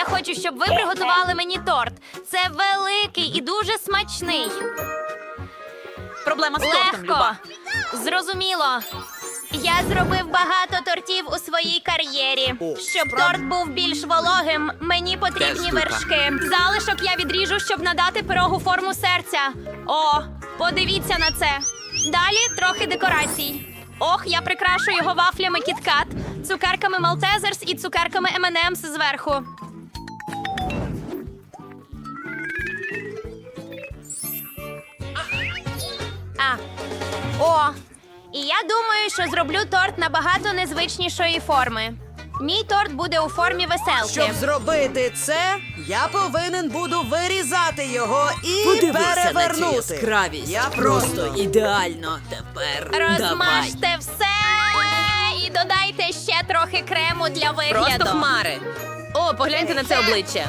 я хочу, щоб ви приготували мені торт. Це великий і дуже смачний. Проблема з тортом, Легко. Люба. Зрозуміло. Я зробив багато тортів у своїй кар'єрі. Щоб торт був більш вологим, мені потрібні вершки. Залишок я відріжу, щоб надати пирогу форму серця. О, подивіться на це. Далі трохи декорацій. Ох, я прикрашу його вафлями кіткат, цукерками Малтезерс і цукерками M&M's зверху. А. О, і я думаю, що зроблю торт набагато незвичнішої форми. Мій торт буде у формі веселки. Щоб зробити це, я повинен буду вирізати його і Подивися на цю перевернути. яскравість. Я просто просто ідеально. Тепер давай. Розмажте все і додайте ще трохи крему для вигляду. Просто хмари. О, погляньте на це обличчя.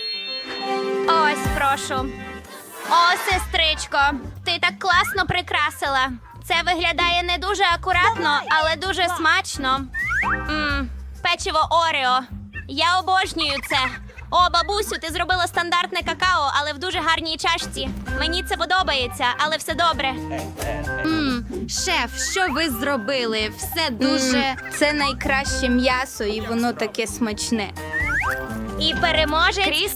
Ось, прошу. О, сестричко, ти так класно прикрасила. Це виглядає не дуже акуратно, але дуже смачно. Мм, печиво Орео. Я обожнюю це. О, бабусю, ти зробила стандартне какао, але в дуже гарній чашці. Мені це подобається, але все добре. Шеф, що ви зробили? Все дуже. Це найкраще м'ясо, і воно таке смачне. І переможе Кріс,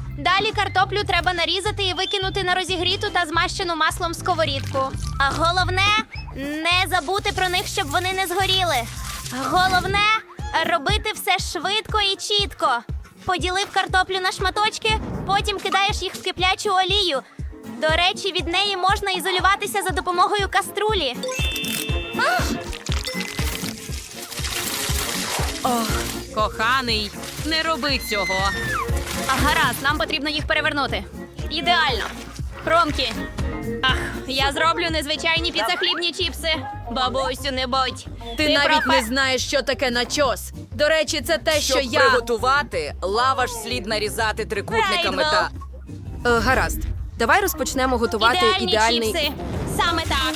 Далі картоплю треба нарізати і викинути на розігріту та змащену маслом сковорідку. А головне не забути про них, щоб вони не згоріли. Головне робити все швидко і чітко. Поділив картоплю на шматочки, потім кидаєш їх в киплячу олію. До речі, від неї можна ізолюватися за допомогою каструлі. Коханий, не роби цього. А гаразд, нам потрібно їх перевернути. Ідеально. Хромкі. Ах, я зроблю незвичайні піцахлібні чіпси. Бабусю, не будь. Ти, навіть пропа- не знаєш, що таке начос. До речі, це те, що Щоб я. приготувати, лаваш слід нарізати трикутниками та. Е, гаразд. Давай розпочнемо готувати Ідеальні ідеальний. чіпси. Саме так.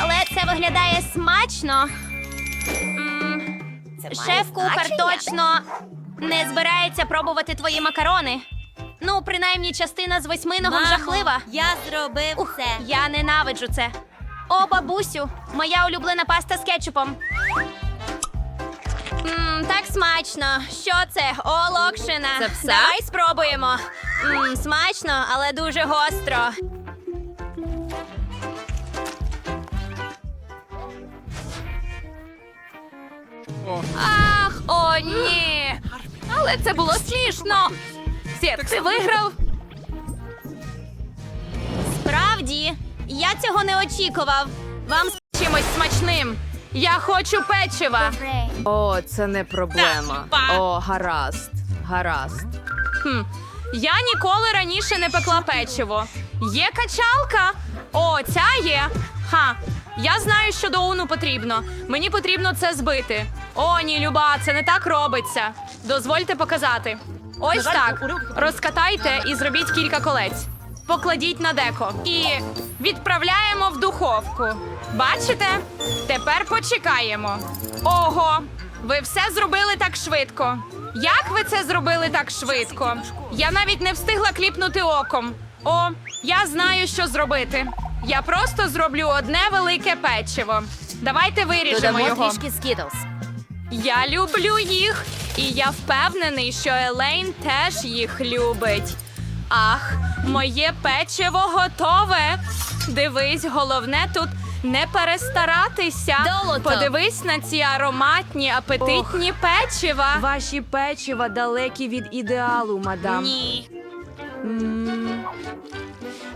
Але це виглядає смачно. Шеф-кухар точно не збирається пробувати твої макарони. Ну, принаймні, частина з восьминого жахлива. Я зробив Ух, це. я ненавиджу це. О, бабусю, моя улюблена паста з кетчупом. Мм, так смачно. Що це? О, локшина. Це все? Давай спробуємо. Мм, смачно, але дуже гостро. Ах, о, ні. Але це було смішно. Сєт, ти виграв? Справді, я цього не очікував. Вам з Чимось смачним. Я хочу печива. О, це не проблема. О, гаразд. Гаразд. Хм. Я ніколи раніше не пекла печиво. Є качалка? О, ця є. Ха. Я знаю, що до уну потрібно. Мені потрібно це збити. О, ні, Люба, це не так робиться. Дозвольте показати. Ось так. Розкатайте і зробіть кілька колець. Покладіть на деко. І відправляємо в духовку. Бачите? Тепер почекаємо. Ого, ви все зробили так швидко. Як ви це зробили так швидко? Я навіть не встигла кліпнути оком. О, я знаю, що зробити. Я просто зроблю одне велике печиво. Давайте виріжемо його. скітлс. Я люблю їх, і я впевнений, що Елейн теж їх любить. Ах, моє печиво готове. Дивись, головне тут Не перестаратися. Долото. Подивись на ці ароматні, апетитні печива. Ваші печива далекі від ідеалу, мадам. Ні. М,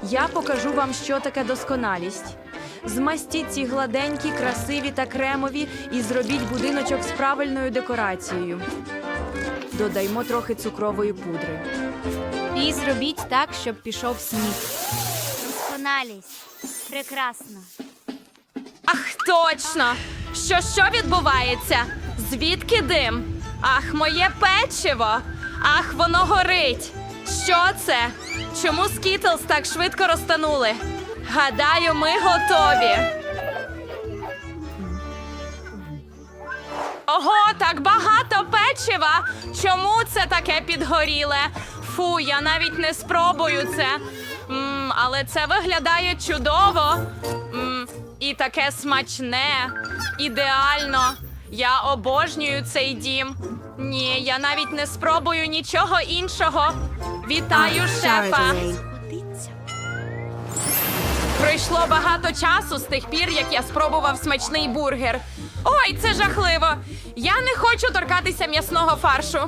Я покажу вам, що таке досконалість. Змастіть ці гладенькі, красиві та кремові і зробіть будиночок з правильною декорацією. Додаймо трохи цукрової пудри. І зробіть так, щоб пішов сніг. Досконалість. Прекрасно. Ах, точно! Що що відбувається? Звідки дим? Ах, моє печиво! Ах, воно горить! Що це? Чому скітлс так швидко розтанули? Гадаю, ми готові. Ого, так багато печива! Чому це таке підгоріле? Фу, я навіть не спробую це. М, але це виглядає чудово. М, і таке смачне. Ідеально. Я обожнюю цей дім. Ні, я навіть не спробую нічого іншого. Вітаю, шефа. Пройшло багато часу з тих пір, як я спробував смачний бургер. Ой, це жахливо. Я не хочу торкатися м'ясного фаршу.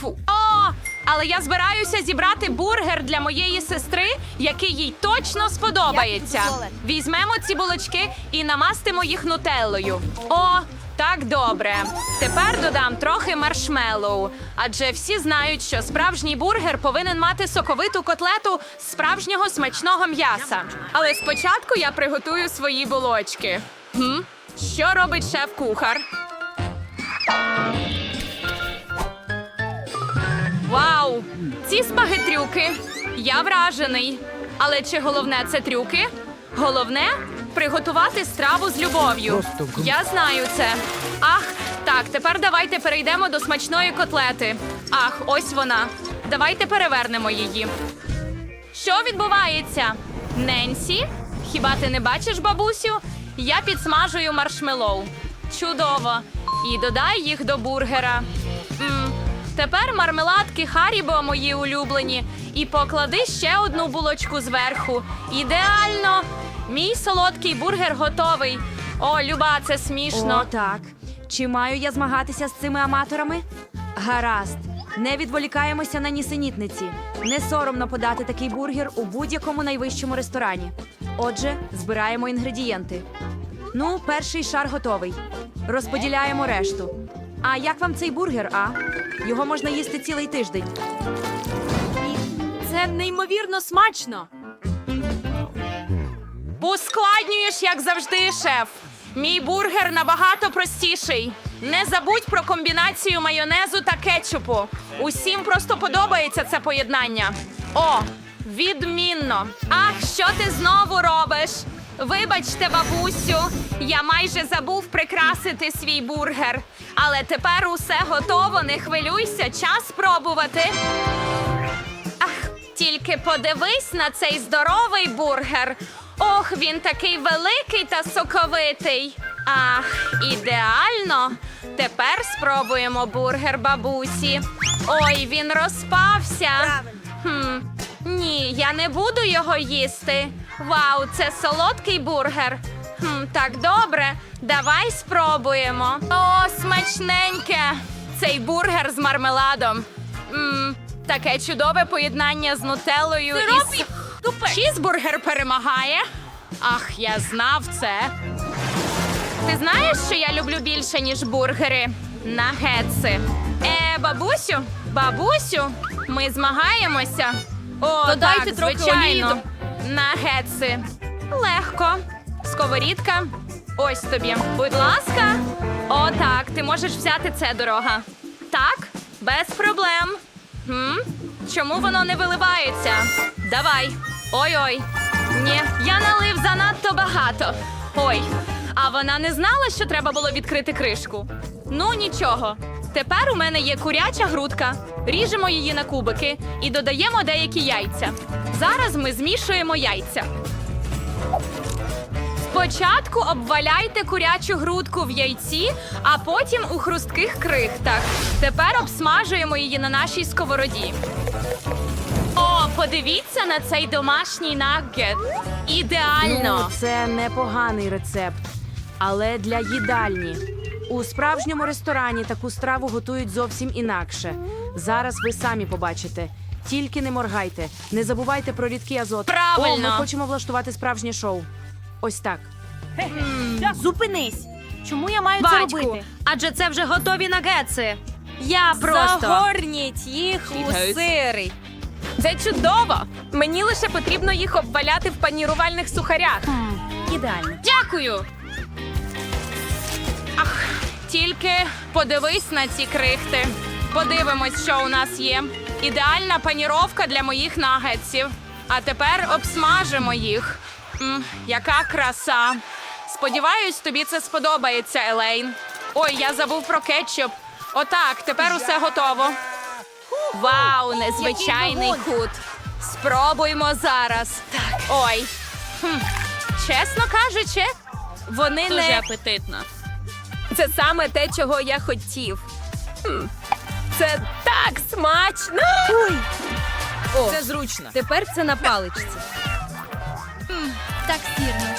Фу. О, але я збираюся зібрати бургер для моєї сестри, який їй точно сподобається. Візьмемо ці булочки і намастимо їх нутеллою. О, так добре. Тепер додам трохи маршмеллоу, адже всі знають, що справжній бургер повинен мати соковиту котлету з справжнього смачного м'яса. Але спочатку я приготую свої булочки. Хм? Що робить шеф-кухар? Вау! Ці спагетрюки! Я вражений. Але чи головне це трюки? Головне приготувати страву з любов'ю. Я знаю це. Ах, так, тепер давайте перейдемо до смачної котлети. Ах, ось вона. Давайте перевернемо її. Що відбувається? Ненсі? Хіба ти не бачиш, бабусю? Я підсмажую маршмеллоу. Чудово. І додай їх до бургера. м Тепер мармеладки Харібо мої улюблені. І поклади ще одну булочку зверху. Ідеально! Мій солодкий бургер готовий. О, Люба, це смішно. О, так. Чи маю я змагатися з цими аматорами? Гаразд. Не відволікаємося на нісенітниці. Не соромно подати такий бургер у будь-якому найвищому ресторані. Отже, збираємо інгредієнти. Ну, перший шар готовий. Розподіляємо решту. А як вам цей бургер, а? Його можна їсти цілий тиждень. Це неймовірно смачно. Ускладнюєш, як завжди, шеф. Мій бургер набагато простіший. Не забудь про комбінацію майонезу та кетчупу. Усім просто подобається це поєднання. О, відмінно. Ах, що ти знову робиш? Вибачте, бабусю, я майже забув прикрасити свій бургер. Але тепер усе готово, не хвилюйся, час спробувати. Ах, тільки подивись на цей здоровий бургер. Ох, він такий великий та соковитий. Ах, ідеально. Тепер спробуємо бургер бабусі. Ой, він розпався. Хм, ні, я не буду його їсти. Вау, це солодкий бургер. Хм, так добре, давай спробуємо. О, смачненьке! Цей бургер з мармеладом. М, таке чудове поєднання з нутеллою і. Чізбургер перемагає. Ах, я знав це. Ти знаєш, що я люблю більше, ніж бургери? Нагетси. Е, бабусю, бабусю, ми змагаємося. О, Додайте так, трохи звичайно. олії Нагетси. Легко. Сковорідка. Ось тобі. Будь ласка. О, так, ти можеш взяти це дорога. Так, без проблем. Хм? Чому воно не виливається? Давай. Ой-ой. Ні, я налив занадто багато. Ой, а вона не знала, що треба було відкрити кришку. Ну нічого. Тепер у мене є куряча грудка. Ріжемо її на кубики і додаємо деякі яйця. Зараз ми змішуємо яйця. Спочатку обваляйте курячу грудку в яйці, а потім у хрустких крихтах. Тепер обсмажуємо її на нашій сковороді. О, Подивіться на цей домашній наггет. Ідеально. Ну, це непоганий рецепт, але для їдальні. У справжньому ресторані таку страву готують зовсім інакше. Зараз ви самі побачите. Тільки не моргайте, не забувайте про рідкий азот. Правильно. О, ми хочемо влаштувати справжнє шоу. Ось так. Зупинись. Чому я маю це Батьку, робити? адже це вже готові нагетси. Я просто Загорніть їх у сирий. Це чудово. Мені лише потрібно їх обваляти в панірувальних сухарях. ідеально. Дякую. Ах, тільки подивись на ці крихти. Подивимось, що у нас є. Ідеальна паніровка для моїх нагетсів. А тепер обсмажимо їх. М, яка краса. Сподіваюсь, тобі це сподобається, Елейн. Ой, я забув про кетчуп. Отак, тепер усе готово. Вау, незвичайний кут. Спробуймо зараз. Так. Ой. Хм. Чесно кажучи, вони Дуже не апетитно. це саме те, чого я хотів. Хм. Це так смачно. О, Це зручно. тепер це на паличці. Так сірно.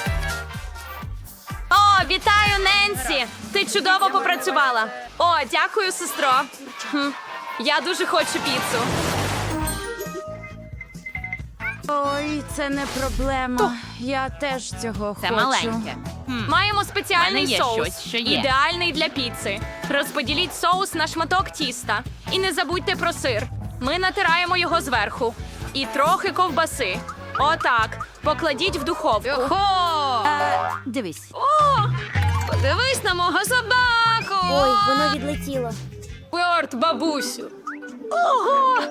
О, вітаю, Ненсі! Ти чудово попрацювала. О, дякую, сестро. Хм. Я дуже хочу піцу. Ой, це не проблема. Я теж цього Це хочу. маленьке. Маємо спеціальний мене є соус, щось, що є. ідеальний для піци. Розподіліть соус на шматок тіста. І не забудьте про сир. Ми натираємо його зверху. І трохи ковбаси. Отак. Покладіть в духовку. Хо! Дивись. О! Подивись на мого собаку! Ой, воно відлетіло. Порт, бабусю. Ого!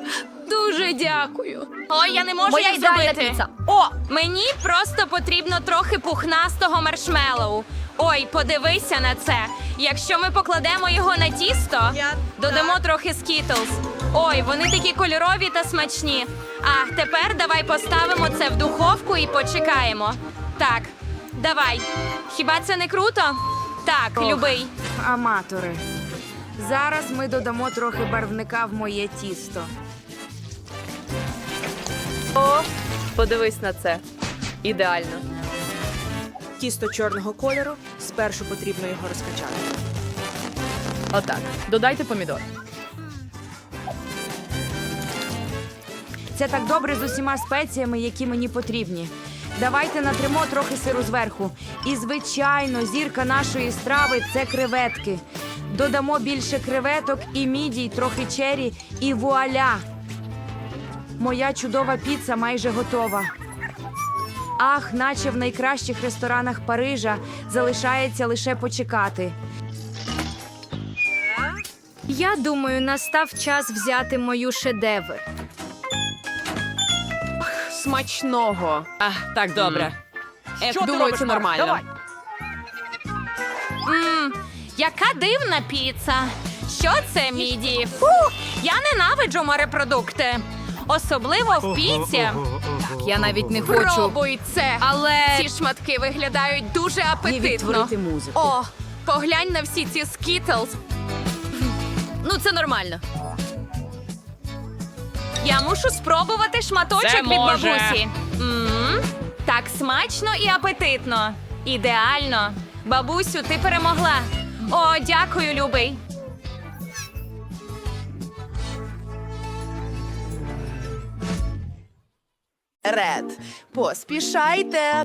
Дуже дякую. Ой, я не можу Моя їх ідеальна зробити. піца. О, мені просто потрібно трохи пухнастого маршмеллоу. Ой, подивися на це. Якщо ми покладемо його на тісто, додамо трохи скітлз. Ой, вони такі кольорові та смачні. А тепер давай поставимо це в духовку і почекаємо. Так, давай. Хіба це не круто? Так, Ох. любий. Аматори. Зараз ми додамо трохи барвника в моє тісто. О, подивись на це. Ідеально. Тісто чорного кольору. Спершу потрібно його розкачати. Отак. Додайте помідор. Це так добре з усіма спеціями, які мені потрібні. Давайте натримо трохи сиру зверху. І, звичайно, зірка нашої страви це креветки. Додамо більше креветок і мідій, трохи чері, і вуаля! Моя чудова піца майже готова. Ах, наче в найкращих ресторанах Парижа залишається лише почекати. Я думаю, настав час взяти мою шедевр. Смачного. А, так, добре. Е, думаю, це нормально. Мм, яка дивна піца. Що це, міді? Фу, я ненавиджу морепродукти. Особливо в піці. Я навіть не хочу. Пробуй це. Але Ці шматки виглядають дуже апетитно. відтворити музику. О, поглянь на всі ці скітлз. ну це нормально. Я мушу спробувати шматочок Це від може. бабусі. м так смачно і апетитно. Ідеально. Бабусю, ти перемогла. О, дякую, любий. Ред, поспішайте.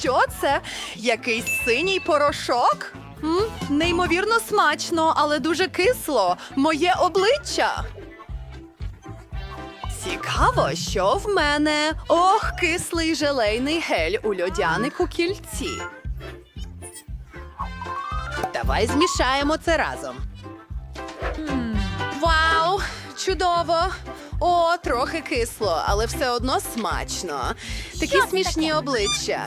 Що це? Якийсь синій порошок? М? Неймовірно смачно, але дуже кисло. Моє обличчя. Цікаво, що в мене. Ох, кислий желейний гель у льодянику кільці. Давай змішаємо це разом. Вау! Чудово! О, трохи кисло, але все одно смачно. Такі смішні обличчя.